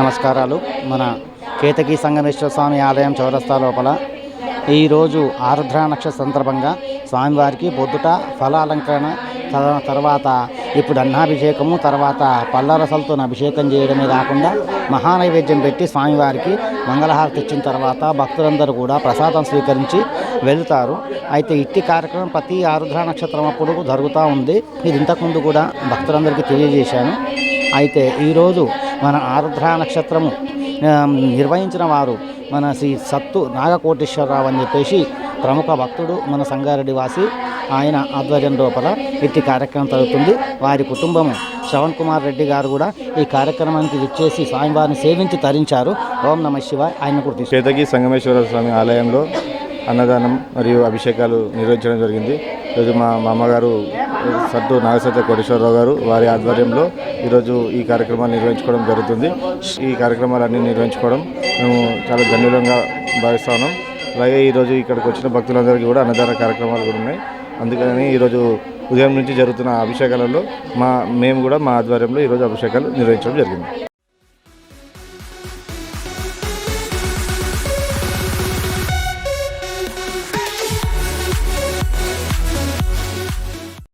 నమస్కారాలు. మన కేతకి సంగమేశ్వర స్వామి ఆలయం చౌరస్తా లోపల ఈరోజు ఆరుద్ర నక్షత్ర సందర్భంగా స్వామివారికి పొద్దుట ఫలాలంకరణ తర్వాత ఇప్పుడు అన్నాభిషేకము తర్వాత పల్లరసలతో అభిషేకం చేయడమే కాకుండా మహానైవేద్యం పెట్టి స్వామివారికి మంగళహారతి ఇచ్చిన తర్వాత భక్తులందరూ కూడా ప్రసాదం స్వీకరించి వెళ్తారు. అయితే ఇట్టి కార్యక్రమం ప్రతి ఆరుద్ర నక్షత్రం అప్పుడు జరుగుతూ ఉంది. ఇది ఇంతకుముందు కూడా భక్తులందరికీ తెలియజేశాను. అయితే ఈరోజు మన ఆరుద్ర నక్షత్రము నిర్వహించిన వారు మన శ్రీ సత్తు నాగకోటేశ్వరరావు అని చెప్పేసి ప్రముఖ భక్తుడు మన సంగారెడ్డి వాసి. ఆయన ఆధ్వర్యం లోపల ఇట్టి కార్యక్రమం జరుగుతుంది. వారి కుటుంబము శ్రవణ్ కుమార్ రెడ్డి గారు కూడా ఈ కార్యక్రమానికి విచ్చేసి స్వామివారిని సేవించి తరించారు. ఓం నమ శివ ఆయన కూడా చేతకి సంగమేశ్వర స్వామి ఆలయంలో అన్నదానం మరియు అభిషేకాలు నిర్వహించడం జరిగింది. ఈరోజు మా మామగారు సద్దు సత్తు నాగసత్య కోటేశ్వరరావు గారు వారి ఆధ్వర్యంలో ఈరోజు ఈ కార్యక్రమాలు నిర్వహించుకోవడం జరుగుతుంది. ఈ కార్యక్రమాలన్నీ నిర్వహించుకోవడం మేము చాలా ధన్యులంగా భావిస్తా ఉన్నాం అలాగే ఈరోజు ఇక్కడికి వచ్చిన భక్తులందరికీ కూడా అన్నదాన కార్యక్రమాలు కూడా ఉన్నాయి. అందుకని ఈరోజు ఉదయం నుంచి జరుగుతున్న అభిషేకాలలో మా మేము కూడా మా ఆధ్వర్యంలో ఈరోజు అభిషేకాలు నిర్వహించడం జరిగింది.